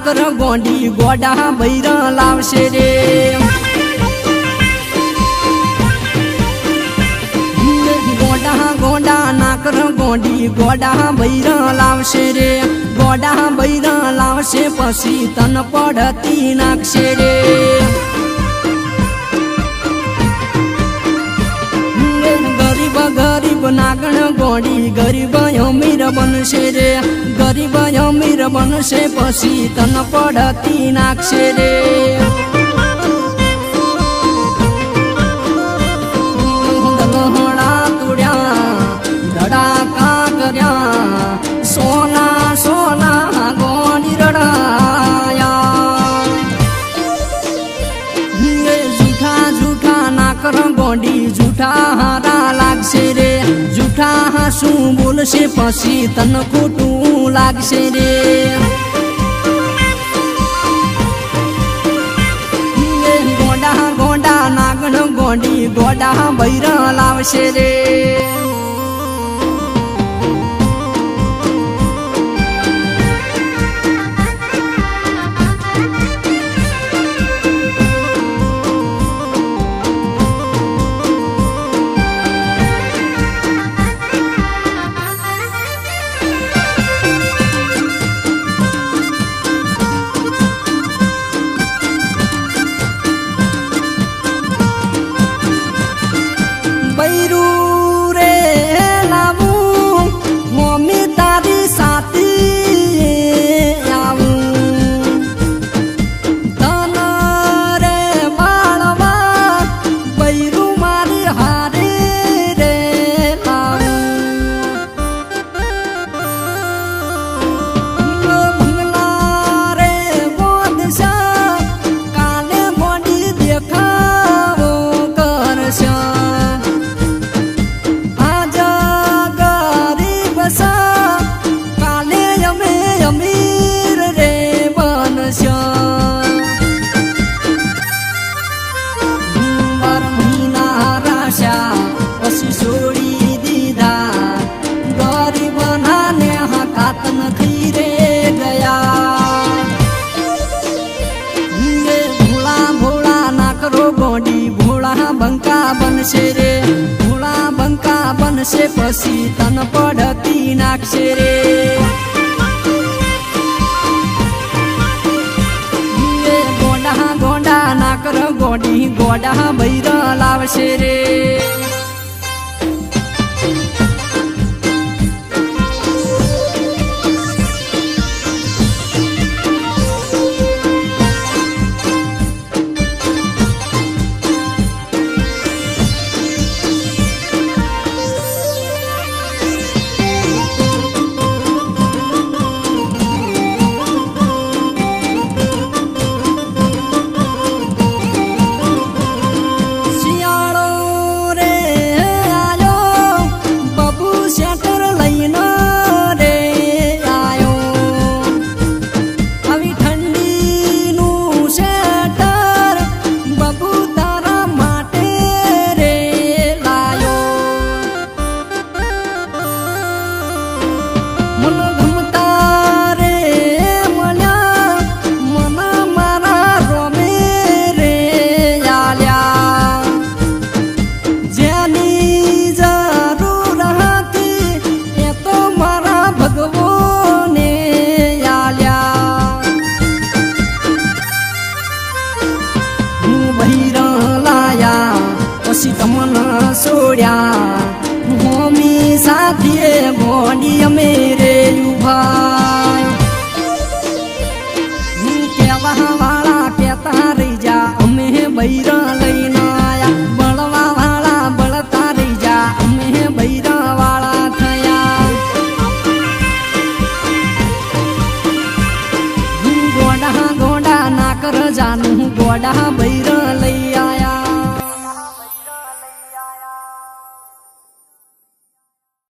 નાકર ગોંડી ગોડા બૈરા લાવશે રે. ગોડા, નાકર ગોંડી ગોડા બૈરા લાવશે રે. ગોડા બૈરા લાવશે, પછી તન પડતી નાખશે રે. ગોડી ગરીબ અમીર બનશે રે. ગરીબ અમીર બનશે પછી તન પડતી નાખશે રે. શું બોલશે પછી તન ખોટું લાગશે રે. ગોડા ગોડા નાગણ ગોડી ગોડા બૈરા લાવશે રે. બનશે પછી તન પડતી નાખશે રે. ગોડા ગોડા નાકર ગોડી ગોડા બૈરા લાવશે રે. પછી તમને છોડ્યા હોમી સાથે મોડી અમે બૈરા લઈને આયા જા, અમે બૈરા વાળા થયા ગોડા ગોડા ના કર જાનું ગોડા બૈરા લઈ